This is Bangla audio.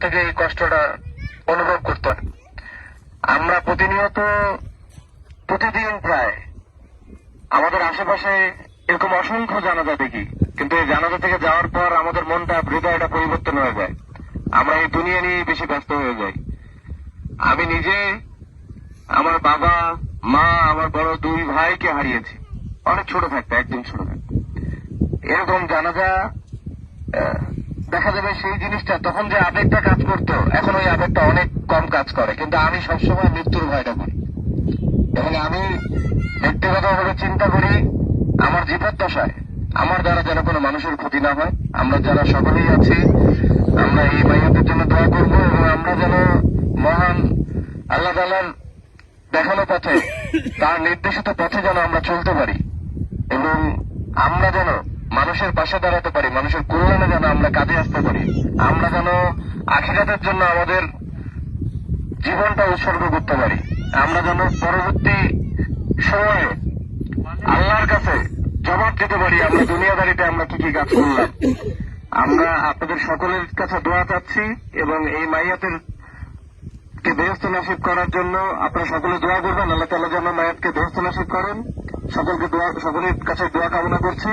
থেকে এই কষ্টটা অনুভব করতে হয় আমরা প্রতিনিয়ত, প্রতিদিন প্রায় আমাদের আশেপাশে এরকম অসংখ্য জানাজা দেখি, কিন্তু এই জানাজা থেকে যাওয়ার পর আমাদের মনটা, হৃদয়টা পরিবর্তন হয়ে যায়। আমরা এই দুনিয়া নিয়ে বেশি ব্যস্ত হয়ে যাই। আমি নিজে আমার বাবা, মা, আমার বড় দুই ভাইকে হারিয়েছি। অনেক ছোট থাকতে একদিন ছোট থাকতে। এরকম জানাজা দেখা যাবে সেই জিনিসটা, তখন যে আবেগটা কাজ করতো, এখন ওই আবেগটা অনেক কম কাজ করে। কিন্তু আমি সবসময় মৃত্যুর ভয়টা করি। এবং আমি ব্যক্তিগতভাবে চিন্তা করি, আমার জীবদ্দশায় আমার দ্বারা যেন কোনো মানুষের ক্ষতি না হয়, আমরা যারা সকলেই আছি, আমরা এই মাইয়াদের জন্য দোয়া করব এবং আমরা যেন মহান আল্লাহ তালার দেখানো পথে, তার নির্দেশিত পথে যেন আমরা চলতে পারি। এবং আমরা যেন মানুষের পাশে দাঁড়াতে পারি, মানুষের কল্যাণে যেন আমরা কাজে আসতে পারি। আমরা যেন আখিরাতের জন্য আমাদের জীবনটা উৎসর্গ করতে পারি। আমরা যেন পরবর্তী সময়ে আল্লাহর কাছে জবাব দিতে পারি, আমরা দুনিয়াদারিতে আমরা কি কি কাজ করলাম। আমরা আপনাদের সকলের কাছে দোয়া চাচ্ছি এবং এই মাইয়াতের কে বেহস্ত নাসিব করার জন্য আপনারা সকলে দোয়া করবেন, আল্লাহ তালা যেন মায়াতকে বেহস্ত নাসিব করেন। সকলকে দোয়া, সকলের কাছে দোয়া কামনা করছি।